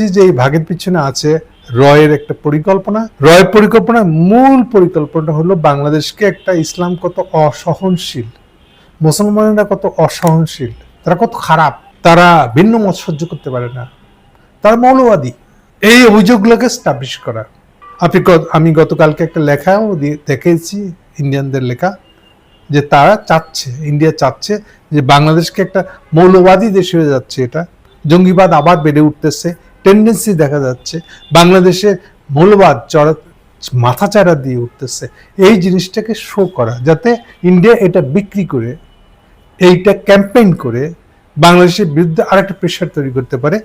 বলেছি যে এই ভাগের পিছনে আছে রয়ের একটা পরিকল্পনা। রয়ের পরিকল্পনার মূল পরিকল্পনা হলো বাংলাদেশকে একটা ইসলাম কত অসহনশীল, মুসলমানেরা কত অসহনশীল, তারা কত খারাপ, তারা ভিন্ন মত সহ্য করতে পারে না। তারা মৌলবাদী। এই অভিযোগগুলোকে স্টাবলিশ করা। আপনি আমি গতকালকে একটা লেখাও দেখেছি, ইন্ডিয়ানদের লেখা, যে তারা চাচ্ছে, ইন্ডিয়া চাচ্ছে যে বাংলাদেশকে একটা মৌলবাদী দেশ হয়ে যাচ্ছে এটা। জঙ্গিবাদ আবার বেড়ে উঠতেছে। টেন্ডেন্সি দেখা যাচ্ছে। বাংলাদেশে মৌলবাদ চড়া মাথা চারা দিয়ে উঠতেছে। এই জিনিসটাকে শো করা, যাতে ইন্ডিয়া এটা বিক্রি করে, এইটা ক্যাম্পেইন করে, বাংলাদেশের বিরুদ্ধে আরেকটা প্রেশার তৈরি করতে পারে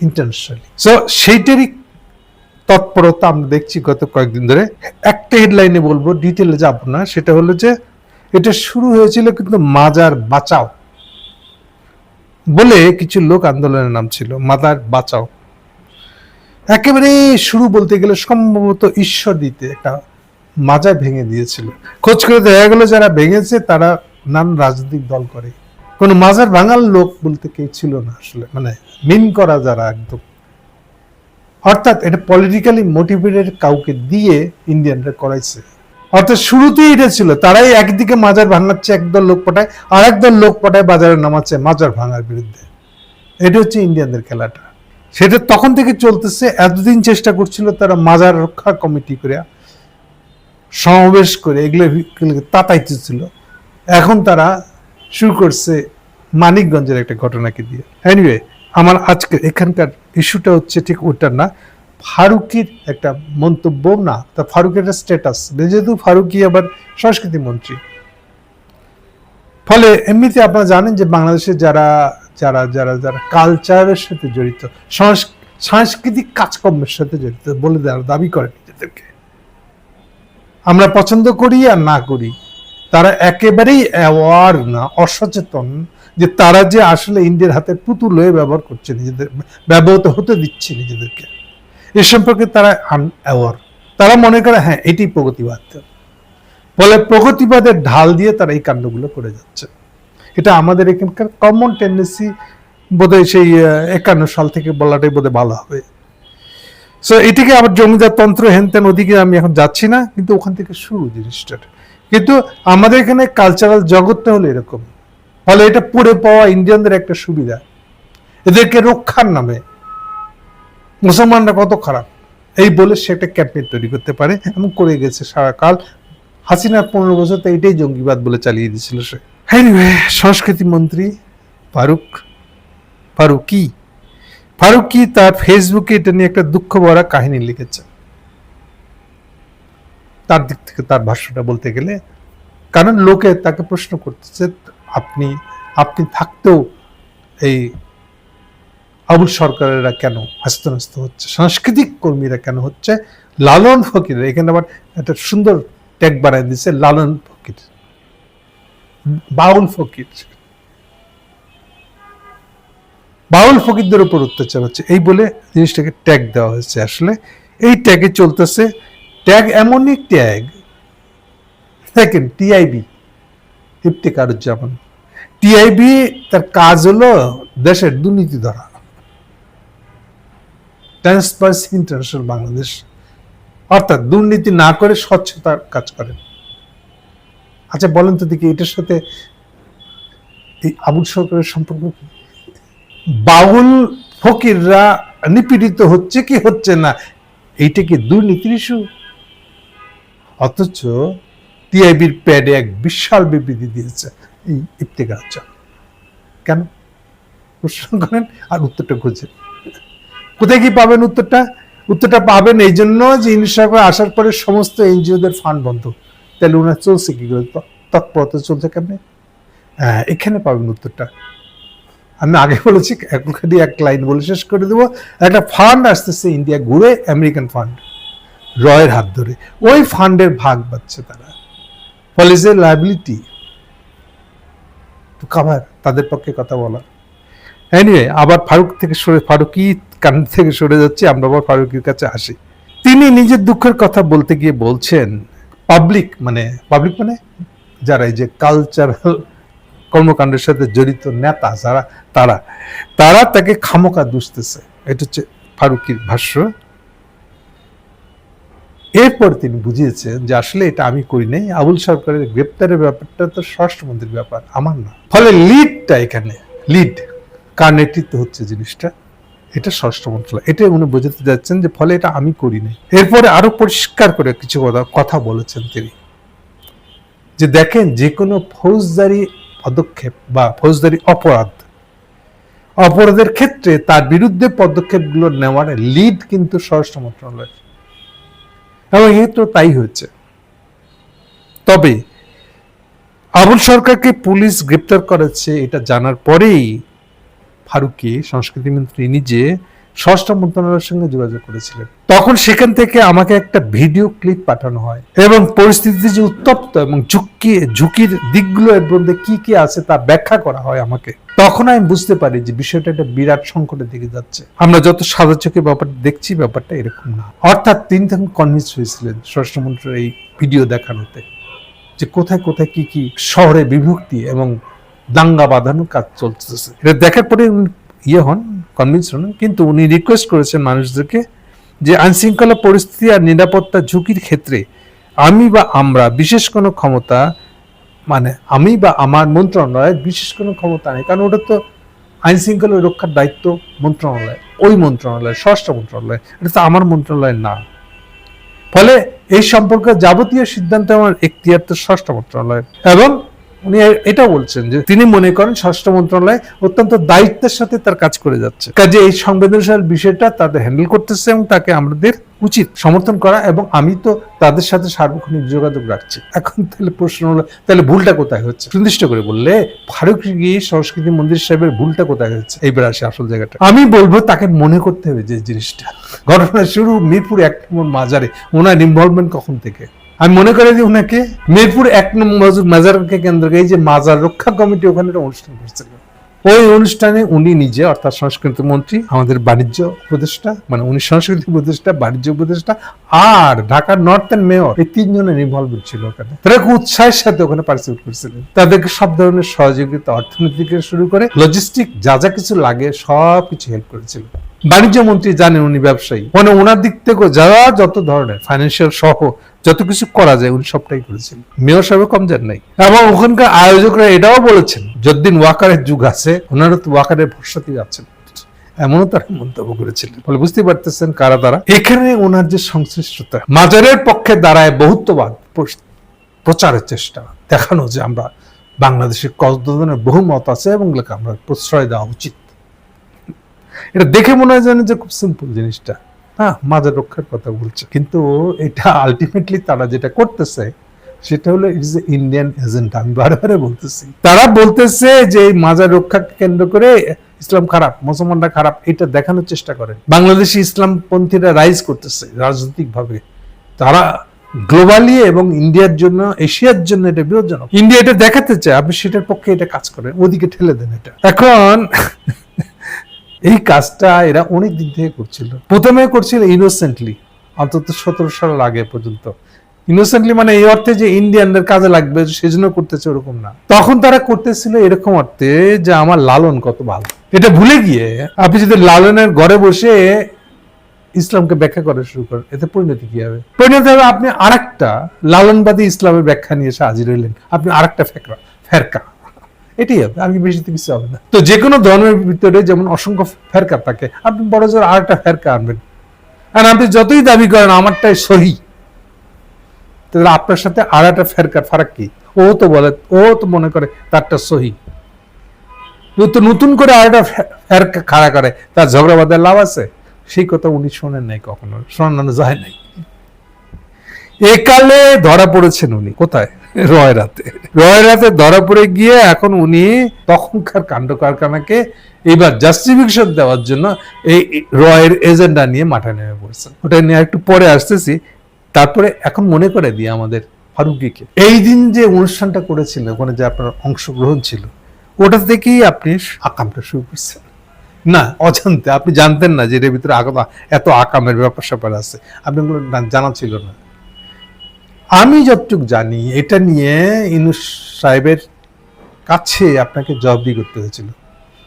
ইন্টারন্যাশনালি সো সেইটারই তৎপরতা আমরা দেখছি গত কয়েকদিন ধরে। একটা হেডলাইনে বলব ডিটেলে যাব না, সেটা হলো যে, এটা শুরু হয়েছিল কিন্তু মাজার বাঁচাও বলে কিছু লোক আন্দোলনের নাম ছিল মাদার বাঁচাও। একেবারে শুরু বলতে গেলে সম্ভবত ঈশ্বর দিতে একটা মাজার ভেঙে দিয়েছিল। খোঁজ করে দেখা গেল যারা ভেঙেছে তারা নান রাজনৈতিক দল করে। কোনো মাজার ভাঙার লোক বলতে কেউ ছিল না আসলে মানে মিন করা যারা একদম। অর্থাৎ এটা পলিটিক্যালি মোটিভেটেড কাউকে দিয়ে ইন্ডিয়ানরা করাইছে। অর্থাৎ শুরুতেই এটা ছিল, তারাই একদিকে মাজার ভাঙাচ্ছে, একদল লোক পাঠায় আর একদল লোক পাঠায়, বাজারে নামাচ্ছে মাজার ভাঙার বিরুদ্ধে। এটা হচ্ছে ইন্ডিয়ানদের খেলাটা। সেটা তখন থেকে চলতেছে, এতদিন চেষ্টা করছিল তারা মাজার রক্ষা কমিটি করে সমাবেশ করে, এগুলো তাতাইতেছিল। এখন তারা শুরু করছে মানিকগঞ্জের একটা ঘটনাকে দিয়ে। এনিওয়ে আমার আজকে এখানকার ইস্যুটা হচ্ছে ঠিক ওটার না। ফারুকির একটা মন্তব্য না, তা ফারুকের একটা স্ট্যাটাস যেহেতু ফারুকি আবার সংস্কৃতি মন্ত্রী। ফলে এমনিতে আপনারা জানেন যে বাংলাদেশে যারা যারা যারা যারা কালচারের সাথে জড়িত সাংস্কৃতিক কাজকর্মের সাথে জড়িত বলে দেওয়ার দাবি করে নিজেদেরকে। আমরা পছন্দ করি আর না করি, তারা একেবারেই অ্যাওয়ার না, অসচেতন যে তারা যে আসলে ইন্ডিয়ার হাতে পুতুল হয়ে ব্যবহার করছে নিজেদের, ব্যবহৃত হতে দিচ্ছে নিজেদেরকে। এ সম্পর্কে তারা আনঅ্যাওয়ার তারা মনে করে হ্যাঁ এটি প্রগতিবাদ। ফলে প্রগতিবাদের ঢাল দিয়ে তারা এই কাণ্ডগুলো করে যাচ্ছে। এটা আমাদের এখানকার কমন টেন্ডেন্সি বোধহয় সেই একান্ন সাল থেকে বলাটাই বোধহয় ভালো হবে। সো এটিকে আবার জমিদার তন্ত্র হেন তেন ওদিকে আমি এখন যাচ্ছি না, কিন্তু ওখান থেকে শুরু জিনিসটার কিন্তু আমাদের এখানে কালচারাল জগৎটা হলো এরকম। ফলে এটা পড়ে পাওয়া ইন্ডিয়ানদের একটা সুবিধা। এদেরকে রক্ষার নামে। মুসলমানরা কত খারাপ। এই বলে সে একটা ক্যাম্পেইন তৈরি করতে পারে এবং করে গেছে সারা কাল হাসিনার পনেরো বছর তো এটাই জঙ্গিবাদ বলে চালিয়ে দিয়েছিল সে। এনিওয়ে সংস্কৃতি মন্ত্রী ফারুক ফারুকি ফারুকি তার ফেসবুকে এটা নিয়ে একটা দুঃখ ভরা কাহিনী লিখেছে। তার দিক থেকে, তার ভাষ্যটা বলতে গেলে, কারণ লোকে তাকে প্রশ্ন করতেছে, আপনি আপনি থাকতেও এই আবুল সরকারেরা কেন হস্তনস্ত হচ্ছে? সাংস্কৃতিক কর্মীরা কেন হচ্ছে? লালন ফকির এখানে আবার একটা সুন্দর ট্যাগ বানায় দিচ্ছে লালন ফকির। বাউল ফকির বাউল ফকিরদের উপর অত্যাচার হচ্ছে। এই বলে জিনিসটাকে ট্যাগ দেওয়া হয়েছে। আসলে এই ট্যাগে চলতেছে ট্যাগ এমনই ট্যাগ দেখেন টিআইবি ইফতেকারুজ্জামান টিআইবি তার কাজ হলো দেশের দুর্নীতি ধরা। Transparency International Bangladesh. অর্থাৎ দুর্নীতি না করে স্বচ্ছতার কাজ করেন। আচ্ছা বলেন তো দেখি, এটার সাথে এই আবুল সরকারের সম্পর্ক কি? বাউল ফকিররা নিপীড়িত হচ্ছে কি হচ্ছে না? এইটা কি দুর্নীতির ইস্যু অথচ টিআইবির প্যাডে এক বিশাল বিবৃতি দিয়েছে এই ইফতেকার কেন? প্রশ্ন করেন আর উত্তরটা খুঁজেন কোথায় কি পাবেন উত্তরটা? উত্তরটা পাবেন এই জন্য যে সরকার আসার পরে সমস্ত এনজিওদের ফান্ড বন্ধ। তাহলে ওনার চলছে কি করে তৎপরতা চলছে কেমনে হ্যাঁ এখানে পাবেন উত্তরটা। আমি আগে বলেছি এখন খালি এক লাইন বলে শেষ করে দেবো। একটা ফান্ড আসতেছে ইন্ডিয়া ঘুরে, আমেরিকান ফান্ড, রয়ের হাত ধরে। ওই ফান্ডের ভাগ পাচ্ছে তারা। ফলে যে লাইবিলিটি কাভার তাদের পক্ষে কথা বলা। এনিওয়ে আবার ফারুক থেকে সরে, ফারুকি কান থেকে সরে যাচ্ছে, আমরা আবার ফারুকের কাছে আসি। তিনি নিজের দুঃখের কথা বলতে গিয়ে বলছেন পাবলিক মানে পাবলিক মানে? যারা এই যে কালচারাল কর্মকাণ্ডের সাথে জড়িত নেতা, যারা, তারা তারা তাকে খামোকা দুষতেছে। এটা হচ্ছে ফারুকির ভাষ্য। এরপর তিনি বুঝিয়েছেন যে আসলে এটা আমি করি নাই। আবুল সরকারের গ্রেপ্তারের ব্যাপারটা তো স্বরাষ্ট্রমন্ত্রীর ব্যাপার, আমার না। ফলে লিডটা এখানে লিড কার নেতৃত্ব হচ্ছে জিনিসটা? এটা স্বরাষ্ট্র মন্ত্রণালয়। এটা উনি বোঝাতে যাচ্ছেন যে ফলে এটা আমি করি নাই। এরপরে আরও পরিষ্কার করে কিছু কথা কথা বলেছেন তিনি। যে দেখেন যে কোনো ফৌজদারি পদক্ষেপ বা ফৌজদারি অপরাধ, অপরাধের ক্ষেত্রে তার বিরুদ্ধে পদক্ষেপগুলো নেওয়ার লিড কিন্তু স্বরাষ্ট্র মন্ত্রণালয় এবং তো তাই হয়েছে। তবে আবুল সরকারকে পুলিশ গ্রেপ্তার করেছে, এটা জানার পরেই ফারুকি, সংস্কৃতি মন্ত্রী, নিজে স্বরাষ্ট্র মন্ত্রণালয়ের সঙ্গে যোগাযোগ করেছিলেন। তখন সেখান থেকে আমাকে একটা ভিডিও ক্লিপ পাঠানো হয় এবং পরিস্থিতি যে উত্তপ্ত এবং ঝুঁকি, ঝুঁকির দিকগুলো এর মধ্যে কি কি আছে তা ব্যাখ্যা করা হয় আমাকে। তখন আমি বুঝতে পারি যে বিষয়টা একটা বিরাট সংকটের দিকে যাচ্ছে। আমরা যত সাদা চোখে ব্যাপারটা দেখছি, ব্যাপারটা এরকম না। অর্থাৎ তিনি তখন কনভিন্স হয়েছিলেন স্বরাষ্ট্রমন্ত্রীর এই ভিডিও দেখানোতে যে কোথায় কোথায় কি কি শহরে বিভক্তি এবং দাঙ্গা বাঁধানো কাজ চলতেছে। এটা দেখার পরে ইয়ে হন কনভিন্স হন। কিন্তু উনি রিকোয়েস্ট করেছেন মানুষদেরকে যে আইনশৃঙ্খলা পরিস্থিতি আর নিরাপত্তা ঝুঁকির ক্ষেত্রে আমি বা আমরা বিশেষ কোনো ক্ষমতা মানে আমি বা আমার মন্ত্রণালয়ের বিশেষ কোনো ক্ষমতা নেই। কারণ ওটা তো আইন শৃঙ্খলা রক্ষার দায়িত্ব মন্ত্রণালয়, ওই মন্ত্রণালয়, স্বরাষ্ট্র মন্ত্রণালয়। এটা তো আমার মন্ত্রণালয় না। ফলে এই সম্পর্কে যাবতীয় সিদ্ধান্ত আমার এখতিয়ার তো স্বরাষ্ট্র মন্ত্রণালয় এবং উনি এটা বলছেন যে তিনি মনে করেন স্বরাষ্ট্র মন্ত্রণালয় অত্যন্ত দায়িত্বের সাথে তার কাজ করে যাচ্ছে। কাজে এই সংবেদনশীল বিষয়টা তাদের হ্যান্ডেল করতেছে এবং তাকে আমাদের উচিত সমর্থন করা এবং আমি তো তাদের সাথে সার্বক্ষণিক যোগাযোগ রাখছি। এখন তাহলে প্রশ্ন হলো, তাহলে ভুলটা কোথায় হচ্ছে? সুনির্দিষ্ট করে বললে, ফারুক গিয়ে সংস্কৃতি মন্দির সাহেবের ভুলটা কোথায় হচ্ছে? এইবার আসে আসল জায়গাটা। আমি বলব, তাকে মনে করতে হবে যে জিনিসটা। ঘটনা শুরু মিরপুর এক মাজারে। ওনার ইনভলভমেন্ট কখন থেকে? আমি মনে করি যে ওনাকে মিরপুর এক নম্বর মাজারকে কেন্দ্র করে এই যে মাজার রক্ষা কমিটি ওখানে একটা অনুষ্ঠান করছিল। ওই অনুষ্ঠানে উনি নিজে, অর্থাৎ সংস্কৃতি মন্ত্রী, আমাদের বাণিজ্য উপদেষ্টা মানে উনি সংস্কৃতি উপদেষ্টা, বাণিজ্য উপদেষ্টা, আর ঢাকার নর্থ এন্ড মেয়র, এই তিনজনের ইনভলভ ছিল ওখানে। তারা উৎসাহের সাথে ওখানে পার্টিসিপেট করেছিলেন। তাদেরকে সব ধরনের সহযোগিতা অর্থনীতি থেকে শুরু করে লজিস্টিক যা যা কিছু লাগে সব কিছু হেল্প করেছিল। বাণিজ্য মন্ত্রী জানেন উনি ব্যবসায়ী। মানে ওনার দিক থেকে যারা যত ধরনের ফাইন্যান্সিয়াল সহ যত কিছু করা যায়, উনি সবটাই করেছেন। মেয়র সাহেব কম যান নাই। এবং ওখানকার আয়োজকরা এটাও বলেছেন, যতদিন ওয়াকারের যুগ আছে, ওনারা তো ওয়াকারের ভরসাতেই আছেন। এমনও তারা মন্তব্য করেছিলেন। ফলে বুঝতে পারতেছেন কারা তারা। এখানে ওনার যে সংশ্লিষ্টতা, মাজারের পক্ষে দাঁড়ায় বহুত্ববাদ প্রচারের চেষ্টা। দেখানো যে আমরা বাংলাদেশের কত ধরনের বহুমত আছে এবং আমরা প্রশ্রয় দেওয়া উচিত। এটা দেখে মনে হয় যেন যে খুব সিম্পল জিনিসটা। হ্যাঁ মাজার রক্ষার কথা বলছে। কিন্তু এটা আলটিমেটলি তারা যেটা করতেছে, সেটা হলো ইটস ইন্ডিয়ান এজেন্ডা আমি বারবার বলতেছি। তারা বলতেছে যে এই মাজার রক্ষাকে কেন্দ্র করে ইসলাম খারাপ, মুসলমানরা খারাপ, এটা দেখানোর চেষ্টা করে বাংলাদেশি ইসলামপন্থীরা রাইজ করতেছে রাজনৈতিক ভাবে তারা গ্লোবালি এবং ইন্ডিয়ার জন্য, এশিয়ার জন্য এটা বিপজ্জনক। ইন্ডিয়া এটা দেখাতে চায়, আপনি সেটার পক্ষে এটা কাজ করেন, ওদিকে ঠেলে দেন এটা। এখন এই কাজটা এরা অনেক দিন থেকে করছিল। প্রথমে করছিল ইনোসেন্টলি অন্তত সতেরো সাল আগে পর্যন্ত। ইনোসেন্টলি মানে এই অর্থে যে ইন্ডিয়ানদের কাজে লাগবে, সেজন্য করতেছে ওরকম না। তখন তারা করতেছিল এরকম অর্থে যে আমার লালন কত ভালো। এটা ভুলে গিয়ে আপনি যদি লালনের ঘরে বসে ইসলামকে ব্যাখ্যা করা শুরু করেন, এতে পরিণতি কি হবে? পরিণতি হবে আপনি আরেকটা লালনবাদী ইসলামের ব্যাখ্যা নিয়ে এসে হাজির হইলেন। আপনি আরেকটা ফেকরা, ফেরকা। এটাই হবে আমি বেশি তো কিছু হবে না। তো যে কোনো ধর্মের ভিতরে যেমন অসংখ্য ফেরকা থাকে, আপনি বড় জোর আরেকটা ফেরকা আনবেন। আর আপনি যতই দাবি করেন, আমারটাই সহি। তাহলে আপনার সাথে আর একটা ফেরকার ফারাক কি? ও তো বলে, ও তো মনে করে তারটা সহি। তো নতুন করে আর একটা ফেরকা খাড়া করে, তার ঝগড়া বাঁধার লাভ আছে? সেই কথা উনি শোনেন নাই কখনো, শোনানো যায় নাই। একালে ধরা পড়েছেন উনি, কোথায়? রয়রাতে। রয়রাতে ধরা পড়ে গিয়ে এখন উনি তখনকার কাণ্ড কারখানাকে এবার জাস্টিফিকেশন দেওয়ার জন্য এই রয়ের এজেন্ডা নিয়ে মাঠে নেমে পড়ছেন। ওটা নিয়ে একটু পরে আসতেছি। তারপরে এখন মনে করে দিই আমাদের ফারুকিকে। এই দিন যে অনুষ্ঠানটা করেছিলেন, ওখানে যে আপনার অংশগ্রহণ ছিল, ওটা থেকেই আপনি আকামটা শুরু করছেন। না, অজান্তে। আপনি জানতেন না যে এর ভিতরে এত আকামের ব্যাপার স্যাপার আছে। আপনাগুলো না- জানা ছিল না। আমি যতটুকু জানি, এটা নিয়ে ইনুস সাহেবের কাছে আপনাকে জবাবদি করতে হয়েছিল।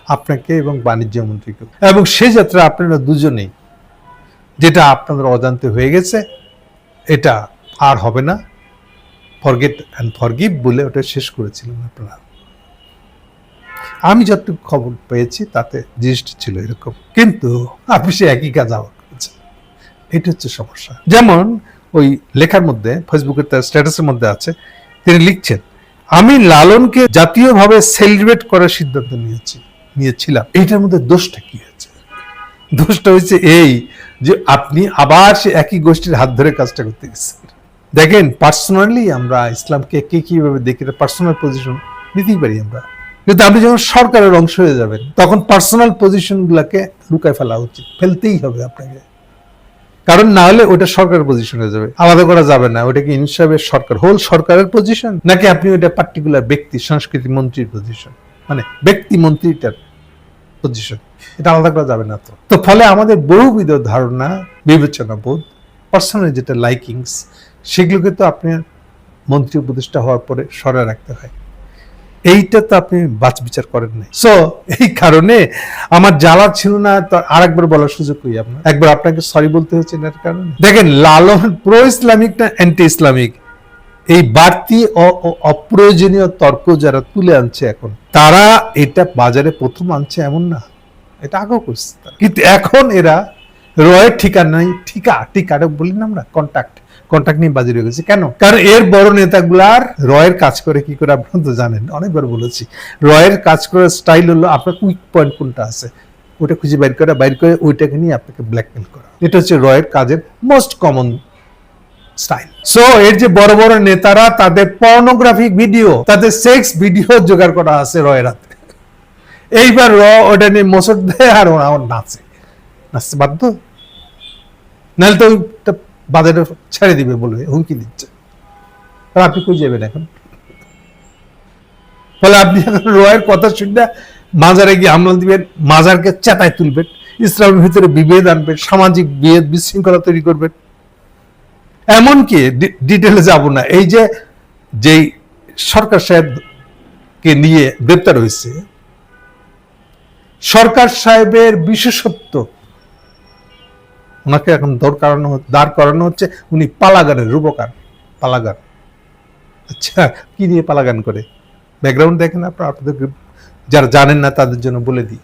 আপনাকে এবং বাণিজ্য মন্ত্রীকে। এবং সে যাত্রা আপনারা দুজনেই, যেটা আপনাদের অজান্তে হয়ে গেছে, এটা আর হবে না। ফরগেট অ্যান্ড ফরগিভ বলে ওটা শেষ করেছিলেন আপনারা। আমি যতটুকু খবর পেয়েছি, তাতে জিনিসটা ছিল এরকম। কিন্তু আপনি সে একই কাজ আবার করেছেন এটা হচ্ছে সমস্যা। যেমন ওই লেখার মধ্যে ফেসবুকের তার স্ট্যাটাসের মধ্যে আছে, তিনি লিখছেন, আমি লালনকে জাতীয়ভাবে সেলিব্রেট করার সিদ্ধান্ত নিয়েছি, নিয়েছিলাম। এইটার মধ্যে দোষটা কি হয়েছে দোষটা হচ্ছে এই যে আপনি আবার সে একই গোষ্ঠীর হাত ধরে কাজটা করতে গেছেন। দেখেন পার্সোনালি আমরা ইসলামকে কে কীভাবে দেখি পার্সোনাল পজিশন নিতেই পারি আমরা। কিন্তু আপনি যখন সরকারের অংশ হয়ে যাবেন, তখন পার্সোনাল পজিশন গুলাকে লুকায় ফেলা উচিত, ফেলতেই হবে আপনাকে। কারণ না হলে ওটা সরকারের পজিশন হয়ে যাবে। আলাদা করা যাবে না। ওটা কি ইনসাফের সরকার হোল সরকারের পজিশন নাকি আপনি ওটা পার্টিকুলার ব্যক্তি, সংস্কৃতি মন্ত্রীর পজিশন মানে ব্যক্তি মন্ত্রীটার পজিশন এটা আলাদা করা যাবে না তো। তো ফলে আমাদের বহুবিধ ধারণা, বিবেচনা বোধ পার্সোনাল যেটা লাইকিংস সেগুলোকে তো আপনি মন্ত্রী উপদেষ্টা হওয়ার পরে সরে রাখতে হয়। এইটা তো আপনি বাচ বিচার করেন নাই। সো এই কারণে আমার জ্বালা ছিল না, তো আরেকবার বলার সুযোগ করি আপনার। একবার আপনাকে সরি বলতে হচ্ছে এর কারণে। দেখেন, লালন প্রো ইসলামিক না অ্যান্টি ইসলামিক এই বাড়তি অপ্রয়োজনীয় তর্ক যারা তুলে আনছে এখন, তারা এটা বাজারে প্রথম আনছে এমন না। এটা আগেও করছে কিন্তু এখন এরা রয়ের ঠিকানাই ঠিকা ঠিকাটা বলি না আমরা কন্ট্যাক্ট কন্ট্যাক্ট নিয়ে বাজি রয়ে গেছে। কেন? কারণ এর বড় নেতাগুলার রয়ের কাজ করে কি করে আপনারা তো জানেন, অনেকবার বলেছি। রয়ের কাজ করার স্টাইল হলো আপনার উইক পয়েন্ট কোনটা আছে, ওটা খুঁজে বাইর করা বাইর করে ওইটাকে নিয়ে আপনাকে ব্ল্যাকমেল করা। এটা হচ্ছে রয়ের কাজের মোস্ট কমন স্টাইল সো এর যে বড় বড় নেতারা, তাদের পর্নোগ্রাফিক ভিডিও তাদের সেক্স ভিডিও জোগাড় করা আছে রয়ের হাতে। এইবার র, ওটা নিয়ে মোসর দেয় আর ওরা নাচে। নাচতে বাধ্য? নাহলে তো বাজারে ছেড়ে দিবে বলবে হুমকি দিচ্ছে। আর আপনি কই যাবেন এখন? ফলে আপনি রয়ের কথা শুনলে মাজারে গিয়ে হামলা দিবেন, মাজারকে চেতায় তুলবেন, ইসলামের ভিতরে বিভেদ আনবেন, সামাজিক বিভেদ বিশৃঙ্খলা তৈরি করবেন। এমনকি ডিটেলে যাব না। এই যে, যেই সরকার সাহেবকে নিয়ে গ্রেপ্তার হয়েছে, সরকার সাহেবের বিশেষত্ব ওনাকে এখন দৌড় করানো দাঁড় করানো হচ্ছে। উনি পালাগানের রূপকার পালাগান আচ্ছা কি দিয়ে পালাগান করে? ব্যাকগ্রাউন্ড দেখেন আপনার, আপনাদের যারা জানেন না, তাদের জন্য বলে দিই।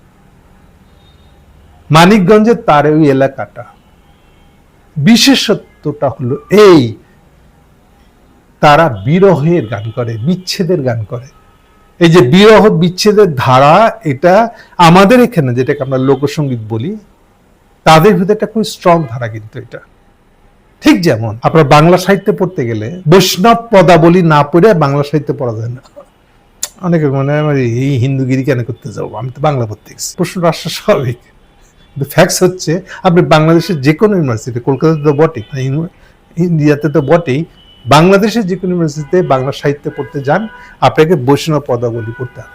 মানিকগঞ্জের তার ওই এলাকাটা। বিশেষত্বটা হলো এই, তারা বিরহের গান করে, বিচ্ছেদের গান করে। এই যে বিরহ বিচ্ছেদের ধারা, এটা আমাদের এখানে যেটাকে আমরা লোকসঙ্গীত বলি তাদের ভিতরে একটা খুব স্ট্রং ধারা কিন্তু এটা। ঠিক যেমন আপনার বাংলা সাহিত্যে পড়তে গেলে বৈষ্ণব পদাবলী না পড়ে বাংলা সাহিত্য পড়া যায় না। অনেকে মনে হয় এই হিন্দুগিরি কেন করতে যাব? আমি তো বাংলা পড়তে গেছি। প্রশ্ন রাষ্ট্র স্বাভাবিক। কিন্তু ফ্যাক্টস হচ্ছে, আপনি বাংলাদেশের যে কোনো ইউনিভার্সিটি কলকাতাতে তো বটেই ইন্ডিয়াতে তো বটেই, বাংলাদেশের যে কোনো ইউনিভার্সিটিতে বাংলা সাহিত্যে পড়তে যান, আপনাকে বৈষ্ণব পদাবলী পড়তে হবে।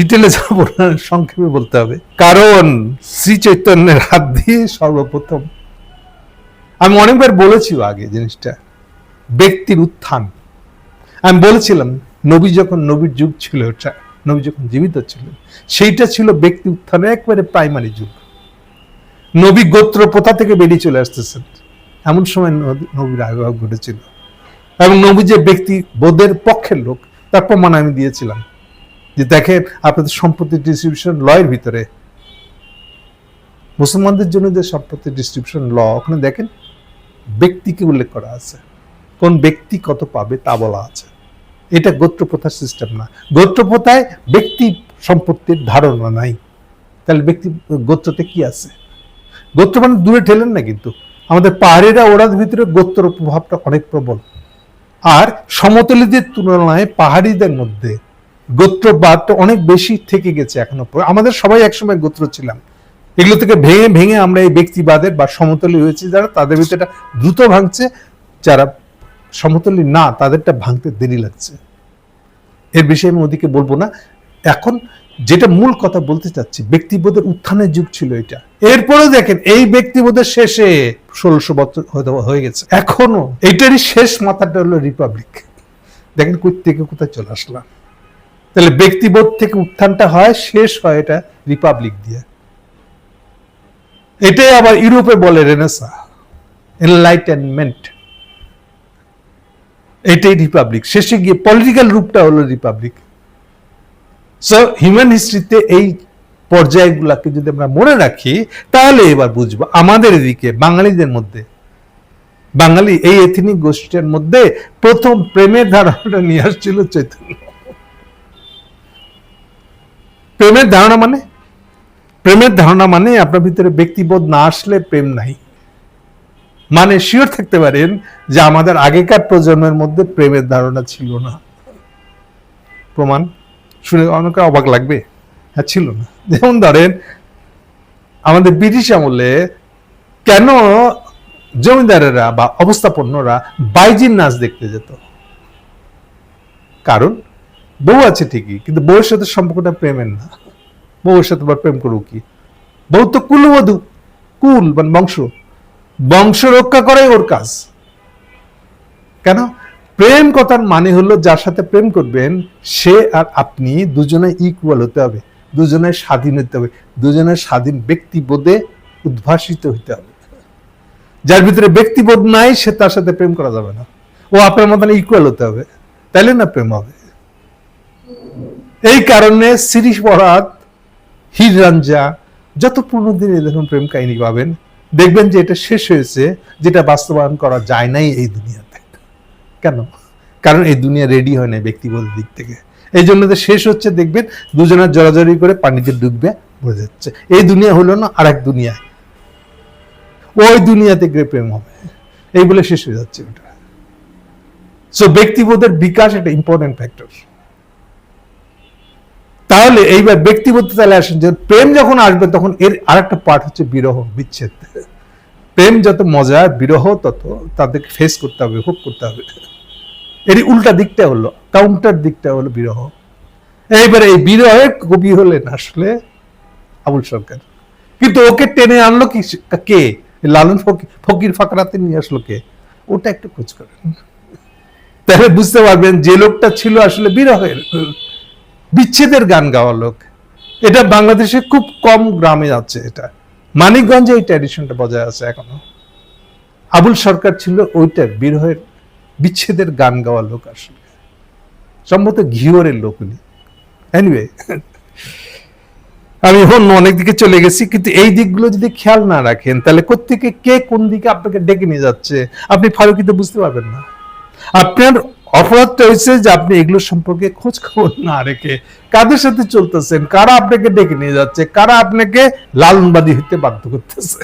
ডিটেলে যাব না সংক্ষেপে বলতে হবে। কারণ শ্রী চৈতন্যের হাত দিয়ে সর্বপ্রথম। আমি অনেকবার বলেছি আগে জিনিসটা। ব্যক্তির উত্থান। আমি বলেছিলাম, নবী যখন নবীর যুগ ছিল ওটা নবী যখন জীবিত ছিলেন সেইটা ছিল ব্যক্তি উত্থানের একবারে প্রাইমারি যুগ। নবী গোত্র প্রথা থেকে বেরিয়ে চলে আসতেছেন। এমন সময় নবী- নবীর আবির্ভাব ঘটেছিল। এবং নবী যে ব্যক্তি বোধের পক্ষের লোক, তার প্রমাণ আমি দিয়েছিলাম। যে দেখেন আপনাদের সম্পত্তি ডিস্ট্রিবিউশন লয়ের ভিতরে, মুসলমানদের জন্য যে সম্পত্তি ডিস্ট্রিবিউশন ল ওখানে দেখেন ব্যক্তিকে উল্লেখ করা আছে। কোন ব্যক্তি কত পাবে তা বলা আছে। এটা গোত্র প্রথার সিস্টেম না। গোত্র প্রথায় ব্যক্তি সম্পত্তির ধারণা নাই। তাহলে ব্যক্তি, গোত্রতে কি আছে? গোত্র মানে দূরে ঠেলেন না কিন্তু। আমাদের পাহাড়িরা ওড়ার ভিতরে গোত্র প্রভাবটা অনেক প্রবল। আর সমতলীদের তুলনায় পাহাড়িদের মধ্যে গোত্রবাদটা অনেক বেশি থেকে গেছে এখনও আমাদের সবাই একসময় গোত্র ছিলাম। এগুলো থেকে ভেঙে ভেঙে আমরা এই ব্যক্তিবাদের বা সমতলী হয়েছি যারা, তাদের ভিতরে দ্রুত ভাঙছে, যারা সমতলী না, তাদেরটা ভাঙতে দেরি লাগছে। এর বিষয়ে আমি ওদিকে বলব না। এখন যেটা মূল কথা বলতে চাচ্ছি, ব্যক্তিবোধের উত্থানের যুগ ছিল এটা। এরপরেও দেখেন, এই ব্যক্তিবোধের শেষে ষোলোশো বছর হয়ে গেছে। এখনও এটারই শেষ মাথাটা হলো রিপাবলিক। দেখেন কই থেকে কোথায় চলে আসলাম। তাহলে ব্যক্তিবোধ থেকে উত্থানটা হয়, শেষ হয় এটা রিপাবলিক দিয়ে। এটাই আবার ইউরোপে বলে রেনেসা এনলাইটেনমেন্ট এটাই রিপাবলিক। শেষে গিয়ে পলিটিক্যাল রূপটা হলো রিপাবলিক। সো হিউম্যান হিস্ট্রিতে এই পর্যায়গুলোকে যদি আমরা মনে রাখি, তাহলে এবার বুঝব আমাদের এদিকে, বাঙালিদের মধ্যে, বাঙালি এই এথনিক গোষ্ঠীর মধ্যে প্রথম প্রেমের ধারণাটা নিয়ে আসছিল চৈতন্য। প্রেমের ধারণা মানে? প্রেমের ধারণা মানে আপনার ভিতরে ব্যক্তিবোধ না আসলে প্রেম নাই। মানে শিওর থাকতে পারেন যে আমাদের আগেকার প্রজন্মের মধ্যে প্রেমের ধারণা ছিল না। প্রমাণ? শুনে অনেকে অবাক লাগবে। হ্যাঁ ছিল না। যেমন ধরেন, আমাদের ব্রিটিশ আমলে কেন জমিদারেরা বা অবস্থাপন্নরা বাইজির নাচ দেখতে যেত? কারণ বউ আছে ঠিকই, কিন্তু বউয়ের সাথে সম্পর্কটা প্রেমের না। বউয়ের সাথে আবার প্রেম করব কি? বউ তো কুলবধূ কুল মানে বংশ। বংশ রক্ষা করাই ওর কাজ। কেন? প্রেম কথার মানে হলো যার সাথে প্রেম করবেন, সে আর আপনি দুজনে ইকুয়াল হতে হবে, দুজনে স্বাধীন হতে হবে দুজনের স্বাধীন ব্যক্তিবোধে উদ্ভাসিত হতে হবে। যার ভিতরে ব্যক্তিবোধ নাই, সে তার সাথে প্রেম করা যাবে না। ও আপনার মতন ইকুয়াল হতে হবে। তাইলে না প্রেম হবে? এই কারণে সিরিজ পরাত হির রাঞ্জা, যত পুরনো দিনে দেখুন প্রেম কাহিনী পাবেন, দেখবেন যে এটা শেষ হয়েছে, যেটা বাস্তবায়ন করা যায় নাই এই দুনিয়াতে। কেন? কারণ এই দুনিয়া রেডি হয় না ব্যক্তিগত দিক থেকে। এই জন্য শেষ হচ্ছে, দেখবেন দুজনের জড়াজড়ি করে পানিতে ডুববে, বোঝা যাচ্ছে। এই দুনিয়া হলো না আর এক দুনিয়ায় ওই দুনিয়াতে গিয়ে প্রেম হবে। এই বলে শেষ হয়ে যাচ্ছে ওটা। সো ব্যক্তিবোধের বিকাশ একটা ইম্পর্টেন্ট ফ্যাক্টর তাহলে এইবার ব্যক্তিগত তাহলে আসেন যে প্রেম যখন আসবে, তখন এর আরেকটা পার্ট হচ্ছে বিরহ, বিচ্ছেদ। প্রেম যত মজা, বিরহ তত তাদেরকে ফেস করতে হবে ভোগ করতে হবে। এরই উল্টা দিকটা হলো কাউন্টার দিকটা হলো বিরহ। এইবারে এই বিরহের কবি হলেন আসলে আবুল সরকার। কিন্তু ওকে টেনে আনলো কি কে? লালন ফকির ফকির ফাকরাতে নিয়ে আসলো কে? ওটা একটু খোঁজ করেন। তাহলে বুঝতে পারবেন যে লোকটা ছিল আসলে বিরহের। বিচ্ছেদের গান গাওয়া লোক। এটা বাংলাদেশে খুব কম গ্রামে আছে এটা। মানিকগঞ্জে এই ট্র্যাডিশনটা বজায় আছে এখনও। আবুল সরকার ছিল ওইটার বিরহের বিচ্ছেদের গান গাওয়া লোক আসলে। সম্ভবত ঘিওরের লোক উনি। এনিওয়ে আমি অন্য অনেক দিকে চলে গেছি, কিন্তু এই দিকগুলো যদি খেয়াল না রাখেন, তাহলে কোত্থেকে কে কোন দিকে আপনাকে ডেকে নিয়ে যাচ্ছে? আপনি ফারুকিতে বুঝতে পারবেন না। আপনার অপরাধটা হয়েছে যে আপনি এগুলো সম্পর্কে খোঁজ খবর না রেখে কাদের সাথে চলতেছেন? কারা আপনাকে ডেকে নিয়ে যাচ্ছে? কারা আপনাকে লালনবাদী হতে বাধ্য করতেছে?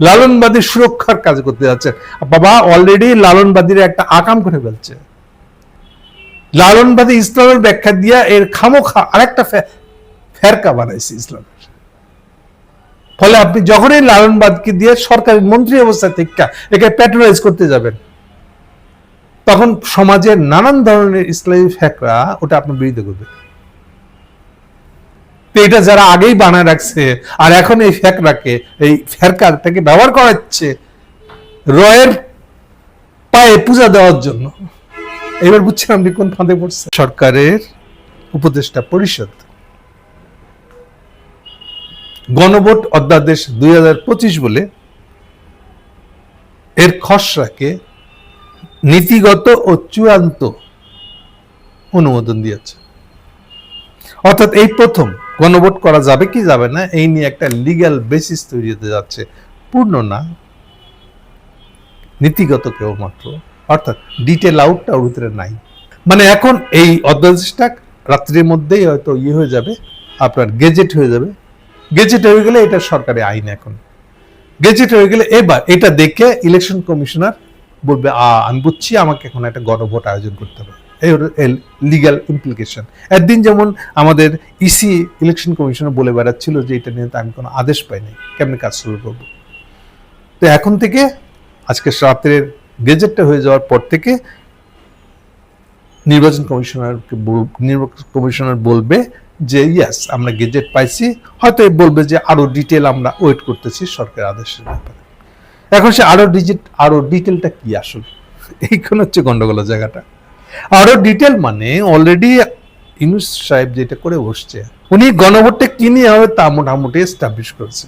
লালনবাদী সুরক্ষার কাজ করতে যাচ্ছে। বাবা অলরেডি লালনবাদীর একটা আকাম করে ফেলছে। লালনবাদী ইসলামের ব্যাখ্যা দিয়া এর খামোখা আরেকটা ফেরকা বানাইছে ইসলামের ফলে আপনি যখনই লালনবাদকে দিয়ে সরকারি মন্ত্রী অবস্থা থেকে একে প্যাট্রোলাইজ করতে যাবেন তখন সমাজের নানান ধরনের ইসলামী ফ্যাকরা ওটা আপনার বিরুদ্ধে করবে তো এটা যারা আগেই বানায় রাখছে, আর এখন এই ফ্যাকরাকে, এই ফ্যারকারটাকে ব্যবহার করাচ্ছে রয়ের পায়ে পূজা দেওয়ার জন্য। এবার বুঝছেন আপনি কোন ফাঁদে পড়ছে। সরকারের উপদেষ্টা পরিষদ গণভোট অধ্যাদেশ দুই হাজার পঁচিশ বলে এর খসড়াকে নীতিগত ও চূড়ান্ত অনুমোদন দিয়েছে। অর্থাৎ এই প্রথম গণভোট করা যাবে কি যাবে না, এই নিয়ে একটা লিগ্যাল বেসিস তৈরি হতে যাচ্ছে। পূর্ণ না। নীতিগত কেবলমাত্র অর্থাৎ ডিটেল আউটটা ওর ভিতরে নাই। মানে এখন এই অধ্যাদেশটা রাত্রির মধ্যেই হয়তো ইয়ে হয়ে যাবে, আপনার গেজেট হয়ে যাবে। গেজেট হয়ে গেলে এটা সরকারি আইন এখন। গেজেট হয়ে গেলে এবার এটা দেখে ইলেকশন কমিশনার বলবে, আ, আমি বুঝছি আমাকে এখন একটা গণভোট আয়োজন করতে হবে। এই লিগ্যাল ইমপ্লিকেশন একদিন যেমন আমাদের ইসি ইলেকশন কমিশনার বলে বেড়াচ্ছিল যে এটা নিয়ে আমি কোনো আদেশ পাইনি কেমনি কাজ শুরু করব? তো এখন থেকে আজকে রাত্রের গেজেটটা হয়ে যাওয়ার পর থেকে নির্বাচন কমিশনারকে বল- নির্বাচন কমিশনার বলবে যে ইয়াস আমরা গেজেট পাইছি। হয়তো বলবে যে, আরও ডিটেল আমরা ওয়েট করতেছি সরকার আদেশের ব্যাপারে। এখন সে আরও ডিজিট আরও ডিটেলটা কি আসলে? এইখানে হচ্ছে গন্ডগোলের জায়গাটা। আরও ডিটেল মানে অলরেডি ইউনুস সাহেব যেটা করে বসছে, উনি গণভোটটা কি নিয়ে হবে তা মোটামুটি এস্টাবলিশ করেছে।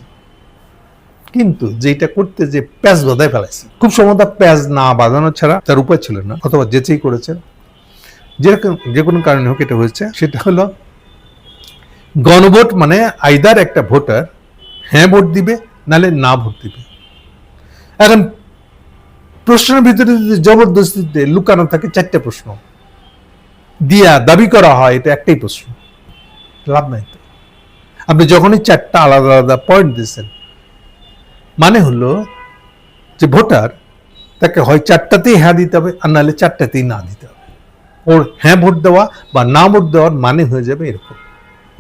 কিন্তু যেটা করতে যে প্যাঁচ বাধায় ফেলাইছে। খুব সম্ভবত প্যাঁচ না বাঁধানো ছাড়া তার উপায় ছিল না, অথবা যেচেই করেছে। যেরকম যে কোনো কারণে হোক এটা হয়েছে, সেটা হলো গণভোট মানে আইদার একটা ভোটার হ্যাঁ ভোট দিবে, নালে না ভোট দিবে। এখন প্রশ্নের ভিতরে যদি জবরদস্তিতে লুকানো থাকে, চারটে প্রশ্ন। দিয়া দাবি করা হয়, এটা একটাই প্রশ্ন। লাভ নাই আপনি যখনই চারটা আলাদা আলাদা পয়েন্ট দিচ্ছেন মানে হলো যে ভোটার তাকে হয় চারটাতেই হ্যাঁ দিতে হবে, আর নাহলে চারটাতেই না দিতে হবে। ওর হ্যাঁ ভোট দেওয়া বা না ভোট দেওয়ার মানে হয়ে যাবে এরকম।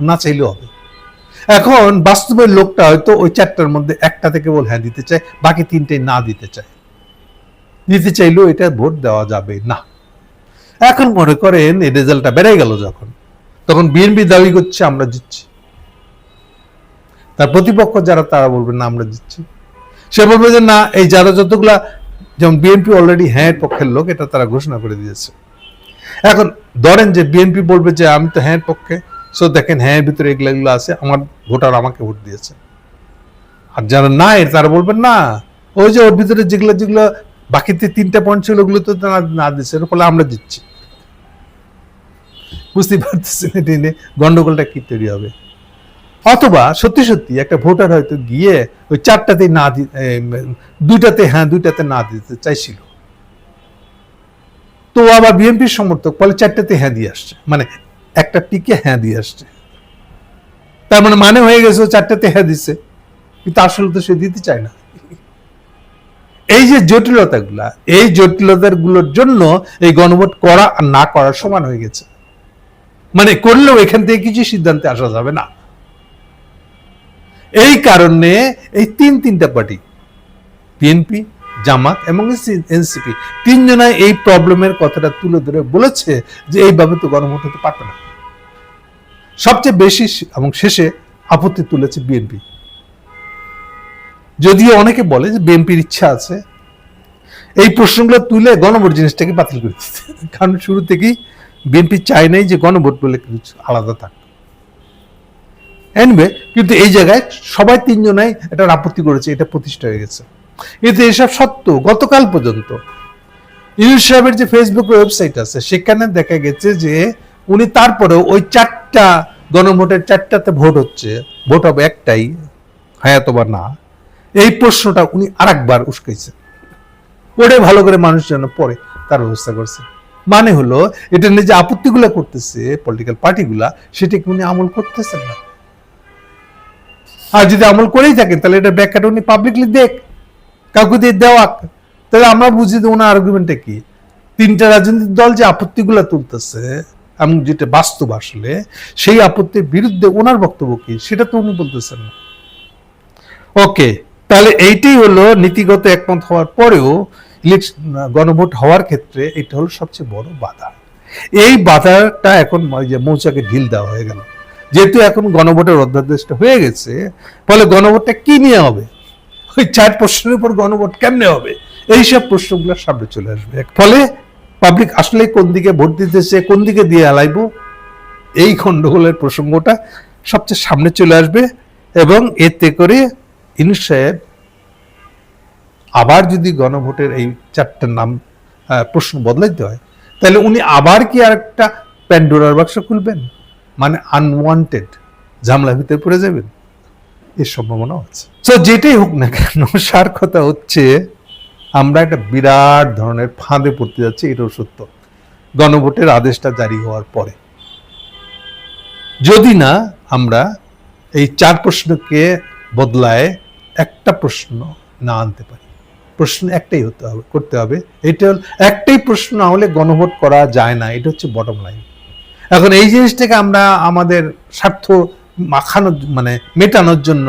না চাইলেও হবে। এখন বাস্তবের লোকটা হয়তো ওই চারটার মধ্যে একটাতে কেবল হ্যাঁ দিতে চায়, বাকি তিনটে না দিতে চায়। দিতে চাইলেও এটা ভোট দেওয়া যাবে না। এখন মনে করেন এই রেজাল্টটা বেড়ে গেল যখন, তখন বিএনপি দাবি করছে, আমরা জিতছি। তার প্রতিপক্ষ যারা, তারা বলবে, না, আমরা জিতছি। সে বলবে যে, না, এই যারা যতগুলা, যেমন বিএনপি অলরেডি হ্যাঁ পক্ষের লোক, এটা তারা ঘোষণা করে দিয়েছে। এখন ধরেন যে বিএনপি বলবে যে, আমি তো হ্যাঁ পক্ষে সো দেখেন হ্যাঁ ভিতরে এগুলো আছে, আমার ভোটার আমাকে ভোট দিয়েছে। আর যারা না এর তারা বলবেন, না, ওই যে ওর ভিতরে যেগুলো যেগুলো বাকিতে তিনটা পয়েন্ট ছিল, ওগুলো তো না দিচ্ছে, এর ফলে আমরা দিচ্ছি। বুঝতে পারতেছেন এটা নিয়ে গন্ডগোলটা কি তৈরি হবে। অথবা সত্যি সত্যি একটা ভোটার হয়তো গিয়ে ওই চারটাতে না দুইটাতে হ্যাঁ দুইটাতে না দিতে চাইছিল। তো আবার বিএনপির সমর্থক, ফলে চারটাতে হ্যাঁ দিয়ে আসছে। মানে একটা টিকে হ্যাঁ দিয়ে আসছে। তার মানে মানে হয়ে গেছে চারটাতে হ্যাঁ দিচ্ছে কিন্তু আসলে তো সে দিতে চায় না। এই যে জটিলতাগুলা, এই জটিলতারগুলোর জন্য এই গণভোট করা আর না করার সমান হয়ে গেছে। মানে করলেও এখান থেকে কিছু সিদ্ধান্তে আসা যাবে না। এই কারণে এই তিন তিনটা পার্টি, বিএনপি জামাত এবং এনসিপি তিনজনাই এই প্রবলেমের কথাটা তুলে ধরে বলেছে যে এইভাবে তো গণভোট হতে পারবে না। সবচেয়ে বেশি এবং শেষে আপত্তি তুলেছে বিএনপি। যদিও অনেকে বলে যে বিএনপির ইচ্ছা আছে, এই প্রশ্নগুলো তুলে গণভোট জিনিসটাকে বাতিল করে দিতে। কারণ শুরু থেকেই বিএনপি চায় নাই যে গণভোট বলে কিছু আলাদা থাক। এনবে কিন্তু এই জায়গায় সবাই তিনজনাই এটা আপত্তি করেছে, এটা প্রতিষ্ঠা হয়ে গেছে। কিন্তু এসব সত্য, গতকাল পর্যন্ত। ইউনুস সাহেবের যে ফেসবুক ওয়েবসাইট আছে, সেখানে দেখা গেছে যে উনি তারপরে ওই চারটা গণভোটের চারটাতে ভোট হচ্ছে, ভোট হবে একটাই হ্যাঁ অথবা না। এই প্রশ্নটা উনি আরেকবার উস্কাইছে। ওটাই ভালো করে মানুষ যেন পড়ে, তার ব্যবস্থা করছে। মানে হলো, এটা নিয়ে যে আপত্তিগুলো করতেছে পলিটিক্যাল পার্টিগুলা সেটাকে উনি আমল করতেছেন না? আর যদি আমল করেই থাকেন, তাহলে এটা ব্যাখ্যাটা উনি পাবলিকলি দেখ। কাউকে দিয়ে দেওয়া তাহলে আমরা বুঝি যে ওনার আর্গুমেন্টটা কি? তিনটা রাজনৈতিক দল যে আপত্তিগুলো তুলতেছে এবং যেটা বাস্তব আসলে, সেই আপত্তির বিরুদ্ধে ওনার বক্তব্য কি? সেটা তো উনি বলতেছেন না। ওকে, তাহলে এইটাই হলো নীতিগত একমত হওয়ার পরেও ইলেকশন গণভোট হওয়ার ক্ষেত্রে এটা হলো সবচেয়ে বড় বাধা। এই বাধাটা এখন মৌচাকে ঢিল দেওয়া হয়ে গেল। যেহেতু এখন গণভোটের অধ্যাদেশটা হয়ে গেছে, ফলে গণভোটটা কি নিয়ে হবে? ওই চার প্রশ্নের উপর গণভোট কেমনে হবে? এইসব প্রশ্নগুলো সামনে চলে আসবে। ফলে পাবলিক আসলে কোন দিকে ভোট দিতেছে, কোন দিকে দিয়ে আলাইব এই খণ্ডগোলের প্রসঙ্গটা সবচেয়ে সামনে চলে আসবে এবং এতে করে ইনুস সাহেব আবার যদি গণভোটের এই চারটার নাম প্রশ্ন বদলাইতে হয়, তাহলে উনি আবার কি আর একটা প্যান্ডোরার বাক্স খুলবেন? মানে আনওয়ান্টেড ঝামেলার ভিতরে পড়ে যাবেন? এর সম্ভাবনা আছে। তো যেটাই হোক না কেন, সার কথা হচ্ছে, আমরা একটা বিরাট ধরনের ফাঁদে পড়তে যাচ্ছি, এটাও সত্য। গণভোটের আদেশটা জারি হওয়ার পরে। যদি না, আমরা এই চার প্রশ্নকে বদলায় একটা প্রশ্ন না আনতে পারি। প্রশ্ন একটাই হতে হবে, করতে হবে। এটা হল, একটাই প্রশ্ন না হলে গণভোট করা যায় না, এটা হচ্ছে বটম লাইন এখন এই জিনিসটাকে আমরা আমাদের স্বার্থ মাখানোর মানে মেটানোর জন্য